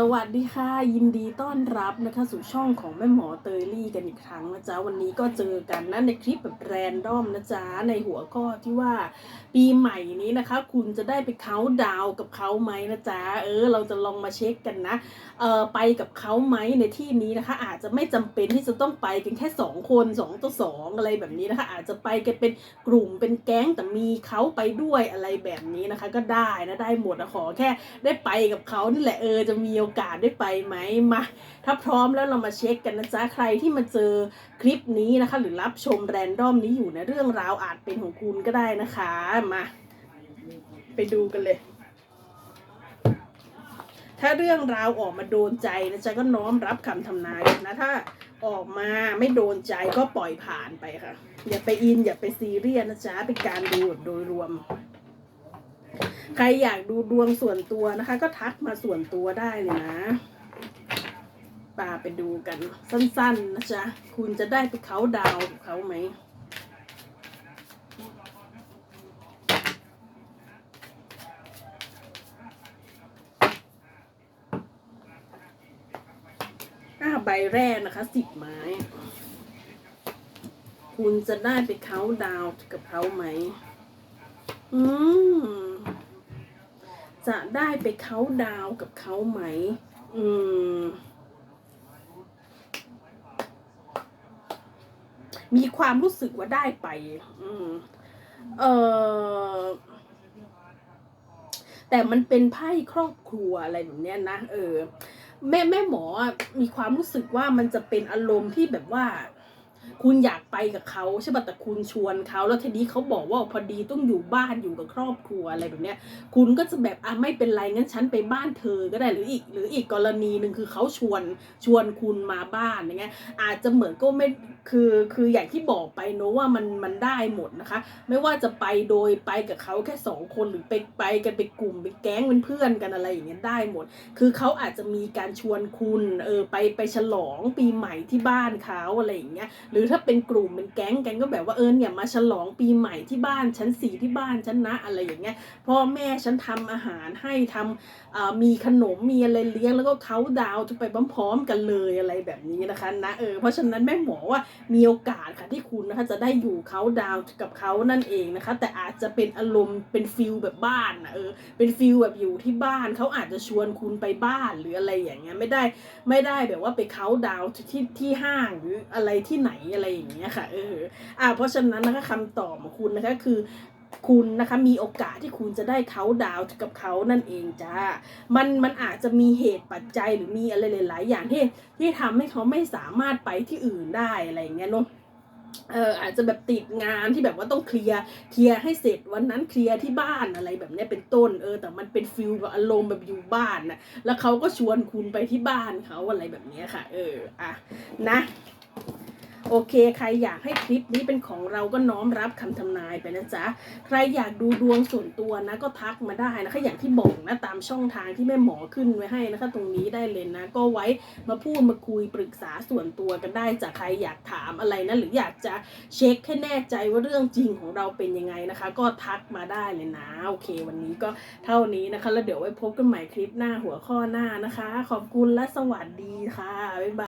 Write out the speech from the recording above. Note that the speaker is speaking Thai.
สวัสดีค่ะยินดีต้อนรับนะคะสู่ช่องของแม่หมอเตยลี่กันอีกครั้งนะจ๊ะวันนี้ก็เจอกันนะในคลิปแบบแรนดอมนะจ๊ะในหัวข้อที่ว่าปีใหม่นี้นะคะ คุณจะได้ไปเขาดาวกับเขาไหมนะจ๊ะเออเราจะลองมาเช็คกันนะเออไปกับเขาไหมในที่นี้นะคะ อาจจะไม่จำเป็นที่จะต้องไปกันแค่สองคนสองต่อสองอะไรแบบนี้นะคะ อาจจะไปกันเป็นกลุ่มเป็นแก๊งแต่มีเขาไปด้วยอะไรแบบนี้นะคะ ก็ได้นะได้หมดนะขอแค่ได้ไปกับเขานี่แหละเออจะมีโอโอกาสได้ไปไหมมาถ้าพร้อมแล้วเรามาเช็คกันนะจ๊ะใครที่มาเจอคลิปนี้นะคะ หรือรับชมแรนดอมนี้อยู่ในะเรื่องราวอาจเป็นของคุณก็ได้นะคะมาไปดูกันเลย ถ้าเรื่องราวออกมาโดนใจนะจ๊ะก็น้อมรับคำทำนายนะถ้าออกมาไม่โดนใจก็ปล่อยผ่านไปค่ะ อย่าไปอินอย่าไปซีเรียสนะจ๊ะเป็นการดูโดยรวม ใครอยากดูดวงส่วนตัวนะคะ ก็ทักมาส่วนตัวได้เลยนะป่าไปดูกันสั้นๆนะจ๊ะ คุณจะได้ไปเขาดาวกับเขาไหมอ่าใบแรกนะคะสิบไม้ คุณจะได้ไปเขาดาวกับเขาไหม อืม จะได้ไปเขาดาวกับเขาไหม อืม มีความรู้สึกว่าได้ไป อืม เออแต่มันเป็นไพ่ครอบครัวอะไรแบบเนี้ยนะ เออ แม่แม่หมอมีความรู้สึกว่ามันจะเป็นอารมณ์ที่แบบว่า คุณอยากไปกับเขาใช่ป่ะแต่คุณชวนเขาแล้วทีนี้เขาบอกว่าพอดีต้องอยู่บ้านอยู่กับครอบครัวอะไรแบบเนี้ย คุณก็จะแบบอะไม่เป็นไรงั้นฉันไปบ้านเธอก็ได้หรืออีก หรืออีกกรณีหนึ่งคือเขาชวนชวนคุณมาบ้านอย่างเงี้ยอาจจะเหมือนก็ไม่คือคืออย่างที่บอกไปเนอะว่ามันมันได้หมดนะคะ ไม่ว่าจะไปโดยไปกับเขาแค่สองคนหรือไปไปกันเป็นกลุ่มเป็นแก๊งเป็นเพื่อนกันอะไรอย่างเงี้ยได้หมด คือเขาอาจจะมีการชวนคุณเออไปไปฉลองปีใหม่ที่บ้านเขาอะไรอย่างเงี้ยหรือถ้าเป็นกลุ่มเป็นแก๊งกันก็แบบว่าเออเนี่ยมาฉลองปีใหม่ที่บ้านชั้นสี่ที่บ้านฉันนะอะไรอย่างเงี้ยพ่อแม่ฉันทำอาหารให้ทำมีขนมมีอะไรเลี้ยงแล้วก็เขาดาวน์ไปพร้อมๆกันเลยอะไรแบบนี้นะคะนะเออเพราะฉะนั้นแม่หมอว่ามีโอกาสค่ะที่คุณนะคะจะได้อยู่เขาดาวกับเขานั่นเองนะคะ แต่อาจจะเป็นอารมณ์เป็นฟิลแบบบ้านนะเออเป็นฟิลแบบอยู่ที่บ้านเขาอาจจะชวนคุณไปบ้านหรืออะไรอย่างเงี้ยไม่ได้ไม่ได้แบบว่าไปเขาดาวที่ที่ห้างหรืออะไรที่ไหนอะไรอย่างเงี้ยค่ะ เออ อ่า เพราะฉะนั้นนะคะคำตอบของคุณนะคะคือคุณนะคะมีโอกาสที่คุณจะได้เขาดาวกับเขานั่นเองจ้า มันมันอาจจะมีเหตุปัจจัยหรือมีอะไรหลาย ๆ อย่างที่ที่ทำให้เขาไม่สามารถไปที่อื่นได้อะไรอย่างเงี้ยเนาะเอออาจจะแบบติดงานที่แบบว่าต้องเคลียร์เคลียร์ให้เสร็จวันนั้นเคลียร์ที่บ้านอะไรแบบนี้เป็นต้นเออแต่มันเป็นฟิลแบบอารมณ์แบบอยู่บ้านนะแล้วเขาก็ชวนคุณไปที่บ้านเขาอะไรแบบนี้ค่ะ เอออะนะ โอเค ใครอยากให้คลิปนี้เป็นของเราก็น้อมรับคำทำนายไปนะจ๊ะ ใครอยากดูดวงส่วนตัวนะก็ทักมาได้นะคะ อย่างที่บอกนะตามช่องทางที่แม่หมอขึ้นไว้ให้นะคะ ตรงนี้ได้เลยนะ ก็ไว้มาพูดมาคุยปรึกษาส่วนตัวกันได้จากใครอยากถามอะไรนะหรืออยากจะเช็คให้แน่ใจว่าเรื่องจริงของเราเป็นยังไงนะคะ ก็ทักมาได้เลยนะ โอเค วันนี้ก็เท่านี้นะคะ แล้วเดี๋ยวไว้พบกันใหม่คลิปหน้าหัวข้อหน้านะคะ ขอบคุณและสวัสดีค่ะบ๊ายบาย